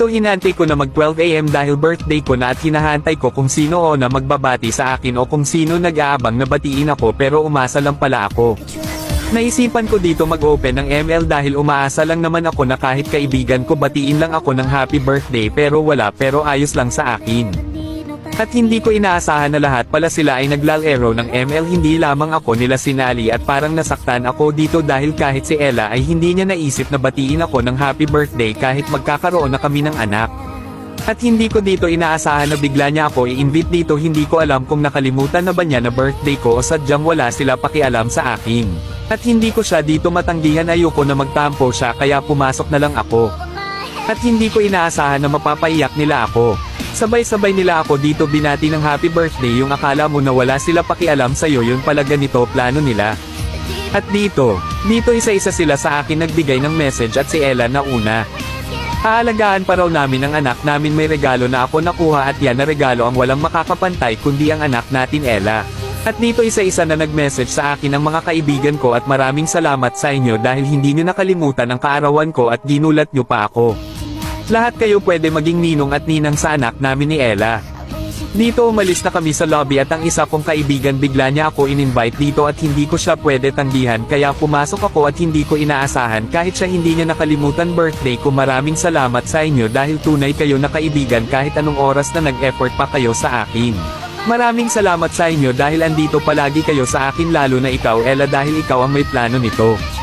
Ito hinantay ko na mag 12am dahil birthday ko na at hinahantay ko kung sino o na magbabati sa akin o kung sino nag-aabang na batiin ako pero umasa lang pala ako. Naisipan ko dito mag-open ng ML dahil umaasa lang naman ako na kahit kaibigan ko batiin lang ako ng happy birthday pero wala pero ayos lang sa akin. At hindi ko inaasahan na lahat pala sila ay naglalaro ng ML hindi lamang ako nila sinali at parang nasaktan ako dito dahil kahit si Ella ay hindi niya naisip na batiin ako ng happy birthday kahit magkakaroon na kami ng anak. At hindi ko dito inaasahan na bigla niya ako i-invite dito hindi ko alam kung nakalimutan na ba niya na birthday ko o sadyang wala sila pakialam sa akin. At hindi ko siya dito matanggihan ayoko na magtampo siya kaya pumasok na lang ako. At hindi ko inaasahan na mapapaiyak nila ako. Sabay-sabay nila ako dito binati ng happy birthday yung akala mo na wala sila pakialam sa'yo yun pala ganito plano nila. At dito, dito isa-isa sila sa akin nagbigay ng message at si Ella na una. Haalagaan pa raw namin ang anak namin may regalo na ako nakuha at yan na regalo ang walang makakapantay kundi ang anak natin Ella. At dito isa-isa na nag-message sa akin ang mga kaibigan ko at maraming salamat sa inyo dahil hindi nyo nakalimutan ang kaarawan ko at ginulat nyo pa ako. Lahat kayo pwede maging ninong at ninang sa anak namin ni Ella. Dito umalis na kami sa lobby at ang isa kong kaibigan bigla niya ako in-invite dito at hindi ko siya pwede tanggihan kaya pumasok ako at hindi ko inaasahan kahit siya hindi niya nakalimutan birthday ko maraming salamat sa inyo dahil tunay kayo na kaibigan kahit anong oras na nag-effort pa kayo sa akin. Maraming salamat sa inyo dahil andito palagi kayo sa akin lalo na ikaw Ella dahil ikaw ang may plano nito.